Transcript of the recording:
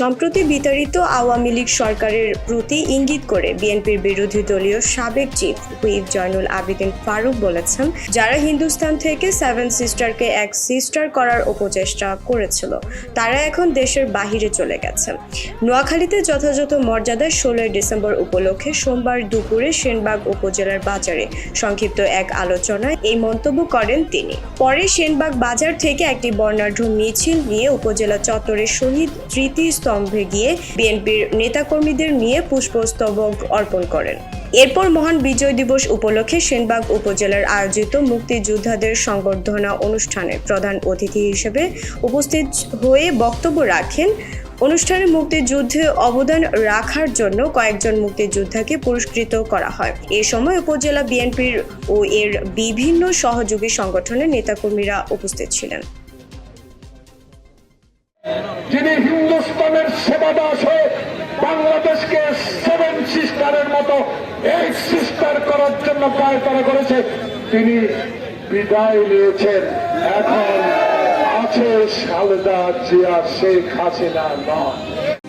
সম্প্রতি বিতাড়িত আওয়ামী লীগ সরকারের প্রতি ইঙ্গিত করে বিএনপির বিরোধী দলীয় সাবেক চিফ হুইপ জয়নুল আবেদিন ফারুক বলেছেন, যারা হিন্দুস্তান থেকে সেভেন সিস্টারকে এক সিস্টার করার উপচেষ্টা করেছিল, তারা এখন দেশের বাহিরে চলে গেছে নোয়াখালীতে যথাযথ মর্যাদায় ষোলোই ডিসেম্বর উপলক্ষে সোমবার দুপুরে সেনবাগ উপজেলার বাজারে সংক্ষিপ্ত এক আলোচনায় এই মন্তব্য করেন তিনি। পরে সেনবাগ বাজার থেকে একটি বর্ণাঢ্য মিছিল নিয়ে উপজেলা চত্বরের শহীদ স্মৃতি স্তম্ভে গিয়ে বিএনপির নেতাকর্মীদের নিয়ে পুষ্পস্তবক অর্পণ করেন। এরপর মহান বিজয় দিবস উপলক্ষে সেনবাগ উপজেলার আয়োজিত মুক্তিযোদ্ধাদের সংবর্ধনা অনুষ্ঠানে প্রধান অতিথি হিসেবে উপস্থিত হয়ে বক্তব্য রাখেন। অনুষ্ঠানে মুক্তিযুদ্ধে অবদান রাখার জন্য কয়েকজন মুক্তিযোদ্ধাকে পুরস্কৃত করা হয়। এ সময় উপজেলা বিএনপির ও এর বিভিন্ন সহযোগী সংগঠনের নেতাকর্মীরা উপস্থিত ছিলেন। যিনি হিন্দুস্তানের সেবা দাস হয়ে বাংলাদেশকে সেভেন সিস্টারের মতো এইট সিস্টার করার জন্য পায়তারা করেছে, তিনি বিদায় নিয়েছেন। এখন আছে সালদা জিয়া শেখ হাসিনা নয়